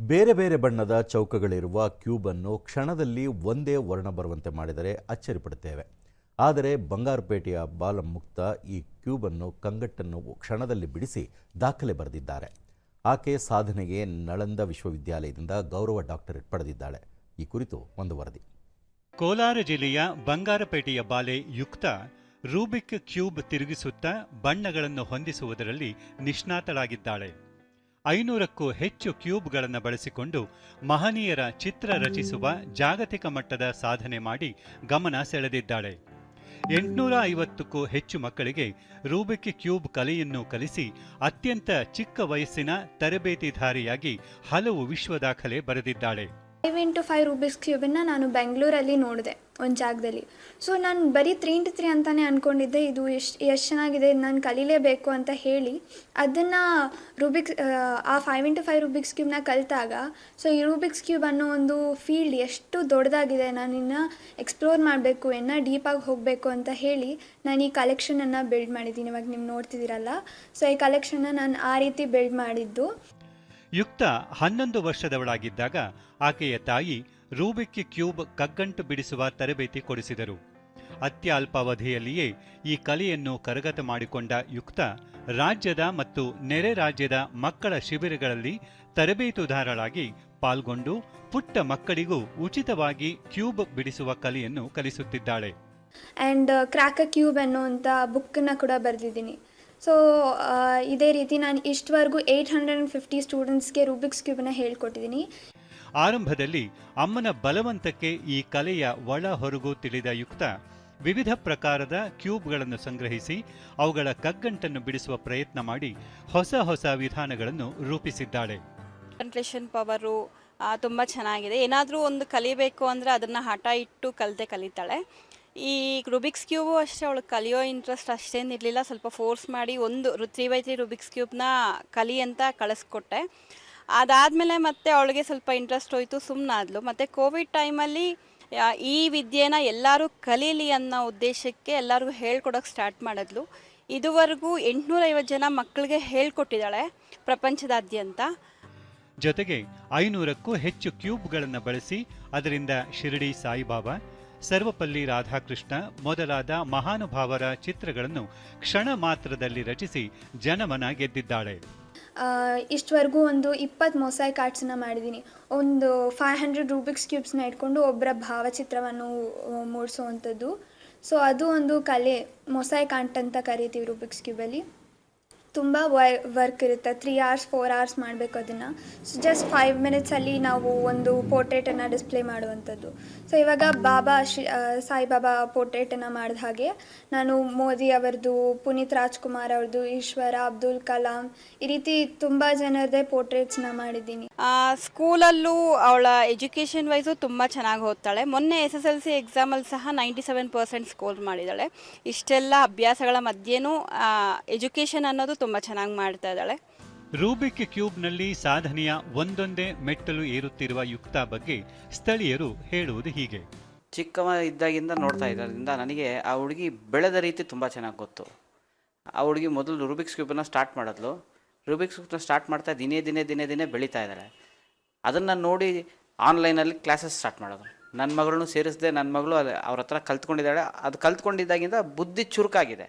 ಬೇರೆ ಬೇರೆ ಬಣ್ಣದ ಚೌಕಗಳಿರುವ ಕ್ಯೂಬನ್ನು ಕ್ಷಣದಲ್ಲಿ ಒಂದೇ ವರ್ಣ ಬರುವಂತೆ ಮಾಡಿದರೆ ಅಚ್ಚರಿಪಡುತ್ತೇವೆ. ಆದರೆ ಬಂಗಾರಪೇಟೆಯ ಬಾಲಂ ಮುಕ್ತ ಈ ಕ್ಯೂಬನ್ನು ಕಂಗಟ್ಟನ್ನು ಕ್ಷಣದಲ್ಲಿ ಬಿಡಿಸಿ ದಾಖಲೆ ಬರೆದಿದ್ದಾರೆ. ಆಕೆ ಸಾಧನೆಗೆ ನಳಂದ ವಿಶ್ವವಿದ್ಯಾಲಯದಿಂದ ಗೌರವ ಡಾಕ್ಟರೇಟ್ ಪಡೆದಿದ್ದಾಳೆ. ಈ ಕುರಿತು ಒಂದು ವರದಿ. ಕೋಲಾರ ಜಿಲ್ಲೆಯ ಬಂಗಾರಪೇಟೆಯ ಬಾಲೆ ಯುಕ್ತ ರೂಬಿಕ್ ಕ್ಯೂಬ್ ತಿರುಗಿಸುತ್ತಾ ಬಣ್ಣಗಳನ್ನು ಹೊಂದಿಸುವುದರಲ್ಲಿ ನಿಷ್ಣಾತಳಾಗಿದ್ದಾಳೆ. ಐನೂರಕ್ಕೂ ಹೆಚ್ಚು ಕ್ಯೂಬ್ಗಳನ್ನು ಬಳಸಿಕೊಂಡು ಮಹನೀಯರ ಚಿತ್ರ ರಚಿಸುವ ಜಾಗತಿಕ ಮಟ್ಟದ ಸಾಧನೆ ಮಾಡಿ ಗಮನ ಸೆಳೆದಿದ್ದಾಳೆ. ಎಂಟುನೂರ ಐವತ್ತಕ್ಕೂ ಹೆಚ್ಚು ಮಕ್ಕಳಿಗೆ ರೂಬಿಕ್ ಕ್ಯೂಬ್ ಕಲೆಯನ್ನು ಕಲಿಸಿ ಅತ್ಯಂತ ಚಿಕ್ಕ ವಯಸ್ಸಿನ ತರಬೇತಿಧಾರಿಯಾಗಿ ಹಲವು ವಿಶ್ವ ದಾಖಲೆ ಬರೆದಿದ್ದಾಳೆ. ಫೈವ್ ಇಂಟು ಫೈವ್ ರೂಬಿಕ್ಸ್ ಕ್ಯೂಬನ್ನು ನಾನು ಬೆಂಗಳೂರಲ್ಲಿ ನೋಡಿದೆ. ಒಂದು ಜಾಗದಲ್ಲಿ. ಸೊ ನಾನು ಬರೀ ತ್ರೀ ಇಂಟು ತ್ರೀ ಅಂತಲೇ ಅಂದ್ಕೊಂಡಿದ್ದೆ ಇದು ಎಷ್ಟು ಎಷ್ಟು ಚೆನ್ನಾಗಿದೆ, ನಾನು ಕಲೀಲೇಬೇಕು ಅಂತ ಹೇಳಿ. ಅದನ್ನು ರೂಬಿಕ್ಸ್ ಆ ಫೈವ್ ಇಂಟು ಫೈವ್ ರೂಬಿಕ್ಸ್ ಕ್ಯೂಬ್ನ ಕಲಿತಾಗ ಸೊ ಈ ರೂಬಿಕ್ಸ್ ಕ್ಯೂಬ್ ಅನ್ನೋ ಒಂದು ಫೀಲ್ಡ್ ಎಷ್ಟು ದೊಡ್ಡದಾಗಿದೆ ನಾನು ಇನ್ನು ಎಕ್ಸ್ಪ್ಲೋರ್ ಮಾಡಬೇಕು ಇನ್ನೂ ಡೀಪಾಗಿ ಹೋಗಬೇಕು ಅಂತ ಹೇಳಿ ನಾನು ಈ ಕಲೆಕ್ಷನನ್ನು ಬಿಲ್ಡ್ ಮಾಡಿದ್ದೀನಿ. ಇವಾಗ ನೀವು ನೋಡ್ತಿದ್ದೀರಲ್ಲ? ಸೊ ಈ ಕಲೆಕ್ಷನ್ನ ನಾನು ಆ ರೀತಿ ಬಿಲ್ಡ್ ಮಾಡಿದ್ದು. ಯುಕ್ತ ಹನ್ನೊಂದು ವರ್ಷದವಳಾಗಿದ್ದಾಗ ಆಕೆಯ ತಾಯಿ ರೂಬಿಕ್ ಕ್ಯೂಬ್ ಕಗ್ಗಂಟು ಬಿಡಿಸುವ ತರಬೇತಿ ಕೊಡಿಸಿದರು. ಅತ್ಯಲ್ಪಾವಧಿಯಲ್ಲಿಯೇ ಈ ಕಲೆಯನ್ನು ಕರಗತ ಮಾಡಿಕೊಂಡ ಯುಕ್ತ ರಾಜ್ಯದ ಮತ್ತು ನೆರೆ ರಾಜ್ಯದ ಮಕ್ಕಳ ಶಿಬಿರಗಳಲ್ಲಿ ತರಬೇತುದಾರಳಾಗಿ ಪಾಲ್ಗೊಂಡು ಪುಟ್ಟ ಮಕ್ಕಳಿಗೂ ಉಚಿತವಾಗಿ ಕ್ಯೂಬ್ ಬಿಡಿಸುವ ಕಲೆಯನ್ನು ಕಲಿಸುತ್ತಿದ್ದಾಳೆ. ಆ್ಯಂಡ್ ಕ್ರಾಕ ಅ ಕ್ಯೂಬ್ ಅನ್ನುವಂಥ ಬುಕ್ಕನ್ನು ಕೂಡ ಬರೆದಿದ್ದೀನಿ. ಸೊ ಇದೇ ರೀತಿ ನಾನು ಇಷ್ಟವರೆಗೂ ಏಟ್ ಹಂಡ್ರೆಡ್ ಆ್ಯಂಡ್ ಫಿಫ್ಟಿ ಸ್ಟೂಡೆಂಟ್ಸ್ಗೆ ರೂಬಿಕ್ಸ್ ಕ್ಯೂಬ್ನ ಹೇಳ್ಕೊಟ್ಟಿದ್ದೀನಿ. ಆರಂಭದಲ್ಲಿ ಅಮ್ಮನ ಬಲವಂತಕ್ಕೆ ಈ ಕಲೆಯ ಒಳ ಹೊರಗು ತಿಳಿದ ಯುಕ್ತ, ವಿವಿಧ ಪ್ರಕಾರದ ಕ್ಯೂಬ್ಗಳನ್ನು ಸಂಗ್ರಹಿಸಿ ಅವುಗಳ ಕಗ್ಗಂಟನ್ನು ಬಿಡಿಸುವ ಪ್ರಯತ್ನ ಮಾಡಿ ಹೊಸ ಹೊಸ ವಿಧಾನಗಳನ್ನು ರೂಪಿಸಿದ್ದಾಳೆ. ಕಾನ್ಸಂಟ್ರೇಷನ್ ಪವರು ತುಂಬ ಚೆನ್ನಾಗಿದೆ. ಏನಾದರೂ ಒಂದು ಕಲಿಬೇಕು ಅಂದರೆ ಅದನ್ನು ಹಠ ಇಟ್ಟು ಕಲಿತೆ ಕಲಿತಾಳೆ. ಈ ರುಬಿಕ್ಸ್ ಕ್ಯೂಬು ಅಷ್ಟೇ, ಅವಳು ಕಲಿಯೋ ಇಂಟ್ರೆಸ್ಟ್ ಅಷ್ಟೇನು ಇರಲಿಲ್ಲ. ಸ್ವಲ್ಪ ಫೋರ್ಸ್ ಮಾಡಿ ಒಂದು, ತ್ರೀ ಬೈ ತ್ರೀ ರುಬಿಕ್ಸ್ ಕ್ಯೂಬ್ನ ಕಲಿ ಅಂತ ಕಳಿಸ್ಕೊಟ್ಟೆ. ಅದಾದಮೇಲೆ ಮತ್ತೆ ಅವಳಿಗೆ ಸ್ವಲ್ಪ ಇಂಟ್ರೆಸ್ಟ್ ಹೋಯಿತು ಸುಮ್ಮನಾದ್ಲು ಮತ್ತು ಕೋವಿಡ್ ಟೈಮಲ್ಲಿ ಈ ವಿದ್ಯೆನ ಎಲ್ಲರೂ ಕಲೀಲಿ ಅನ್ನೋ ಉದ್ದೇಶಕ್ಕೆ ಎಲ್ಲರಿಗೂ ಹೇಳ್ಕೊಡೋಕೆ ಸ್ಟಾರ್ಟ್ ಮಾಡಿದ್ಲು. ಇದುವರೆಗೂ ಎಂಟುನೂರೈವತ್ತು ಜನ ಮಕ್ಕಳಿಗೆ ಹೇಳ್ಕೊಟ್ಟಿದ್ದಾಳೆ ಪ್ರಪಂಚದಾದ್ಯಂತ. ಜೊತೆಗೆ ಐನೂರಕ್ಕೂ ಹೆಚ್ಚು ಕ್ಯೂಬ್ಗಳನ್ನು ಬಳಸಿ ಅದರಿಂದ ಶಿರಡಿ ಸಾಯಿಬಾಬಾ, ಸರ್ವಪಲ್ಲಿ ರಾಧಾಕೃಷ್ಣ ಮೊದಲಾದ ಮಹಾನುಭಾವರ ಚಿತ್ರಗಳನ್ನು ಕ್ಷಣ ಮಾತ್ರದಲ್ಲಿ ರಚಿಸಿ ಜನಮನ ಗೆದ್ದಿದ್ದಾಳೆ. ಇಷ್ಟವರೆಗೂ ಒಂದು ಇಪ್ಪತ್ತು ಮೊಸೈಕ್ ಆರ್ಟ್ಸನ್ನ ಮಾಡಿದ್ದೀನಿ. ಒಂದು ಫೈವ್ ಹಂಡ್ರೆಡ್ ರೂಬಿಕ್ಸ್ ಕ್ಯೂಬ್ಸ್ನ ಇಟ್ಕೊಂಡು ಒಬ್ಬರ ಭಾವಚಿತ್ರವನ್ನು ಮೂಡಿಸೋವಂಥದ್ದು. ಸೊ ಅದು ಒಂದು ಕಲೆ ಮೊಸೈಕ್ ಆರ್ಟ್ ಅಂತ ಕರಿತೀವಿ ರೂಬಿಕ್ಸ್ ಕ್ಯೂಬಲ್ಲಿ ತುಂಬ ವರ್ಕ್ ಇರುತ್ತೆ. ತ್ರೀ ಅವರ್ಸ್ ಫೋರ್ ಅವರ್ಸ್ ಮಾಡಬೇಕು ಅದನ್ನು. ಸೊ ಜಸ್ಟ್ ಫೈವ್ ಮಿನಿಟ್ಸಲ್ಲಿ ನಾವು ಒಂದು ಪೋರ್ಟ್ರೇಟನ್ನು ಡಿಸ್ಪ್ಲೇ ಮಾಡುವಂಥದ್ದು. ಸೊ ಇವಾಗ ಬಾಬಾ ಶ್ರೀ ಸಾಯಿಬಾಬಾ ಪೋರ್ಟ್ರೇಟನ್ನು ಮಾಡಿದ ಹಾಗೆ ನಾನು ಮೋದಿ ಅವರದು, ಪುನೀತ್ ರಾಜ್ಕುಮಾರ್ ಅವ್ರದ್ದು ಈಶ್ವರ, ಅಬ್ದುಲ್ ಕಲಾಂ ಈ ರೀತಿ ತುಂಬ ಜನರದೇ ಪೋರ್ಟ್ರೇಟ್ಸ್ನ ಮಾಡಿದ್ದೀನಿ. ಸ್ಕೂಲಲ್ಲೂ ಅವಳ ಎಜುಕೇಷನ್ ವೈಸು ತುಂಬ ಚೆನ್ನಾಗಿ ಓದ್ತಾಳೆ. ಮೊನ್ನೆ ಎಸ್ ಎಸ್ ಎಲ್ ಸಿ ಎಕ್ಸಾಮಲ್ಲಿ ಸಹ ನೈಂಟಿ ಸೆವೆನ್ ಪರ್ಸೆಂಟ್ ಸ್ಕೋರ್ ಮಾಡಿದ್ದಾಳೆ. ಇಷ್ಟೆಲ್ಲ ಅಭ್ಯಾಸಗಳ ಮಧ್ಯೆಯೂ ಎಜುಕೇಷನ್ ಅನ್ನೋದು ತುಂಬ ಚೆನ್ನಾಗಿ ಮಾಡ್ತಾ ಇದ್ದಾಳೆ. ರೂಬಿಕ್ ಕ್ಯೂಬ್ನಲ್ಲಿ ಸಾಧನೆಯ ಒಂದೊಂದೇ ಮೆಟ್ಟಲು ಏರುತ್ತಿರುವ ಯುಕ್ತ ಬಗ್ಗೆ ಸ್ಥಳೀಯರು ಹೇಳುವುದು ಹೀಗೆ. ಚಿಕ್ಕವ ಇದ್ದಾಗಿಂದ ನೋಡ್ತಾ ಇದ್ದರಿಂದ ನನಗೆ ಆ ಹುಡುಗಿ ಬೆಳೆದ ರೀತಿ ತುಂಬ ಚೆನ್ನಾಗಿ ಗೊತ್ತು. ಆ ಹುಡುಗಿ ಮೊದಲು ರೂಬಿಕ್ಸ್ ಕ್ಯೂಬನ್ನು ಸ್ಟಾರ್ಟ್ ಮಾಡಿದ್ಲು. ರೂಬಿಕ್ಸ್ ಕ್ಯೂಬ್ನ ಸ್ಟಾರ್ಟ್ ಮಾಡ್ತಾ ದಿನೇ ದಿನೇ ದಿನೇ ದಿನೇ ಬೆಳೀತಾ ಇದ್ದಾಳೆ. ಅದನ್ನು ನೋಡಿ ಆನ್ಲೈನಲ್ಲಿ ಕ್ಲಾಸಸ್ ಸ್ಟಾರ್ಟ್ ಮಾಡೋದು ನನ್ನ ಮಗಳನ್ನು ಸೇರಿಸಿದೆ ನನ್ನ ಮಗಳು ಅದು ಅವ್ರ ಹತ್ರ ಕಲ್ತ್ಕೊಂಡಿದ್ದಾಳೆ. ಅದು ಕಲ್ತ್ಕೊಂಡಿದ್ದಾಗಿಂದ ಬುದ್ಧಿ ಚುರುಕಾಗಿದೆ.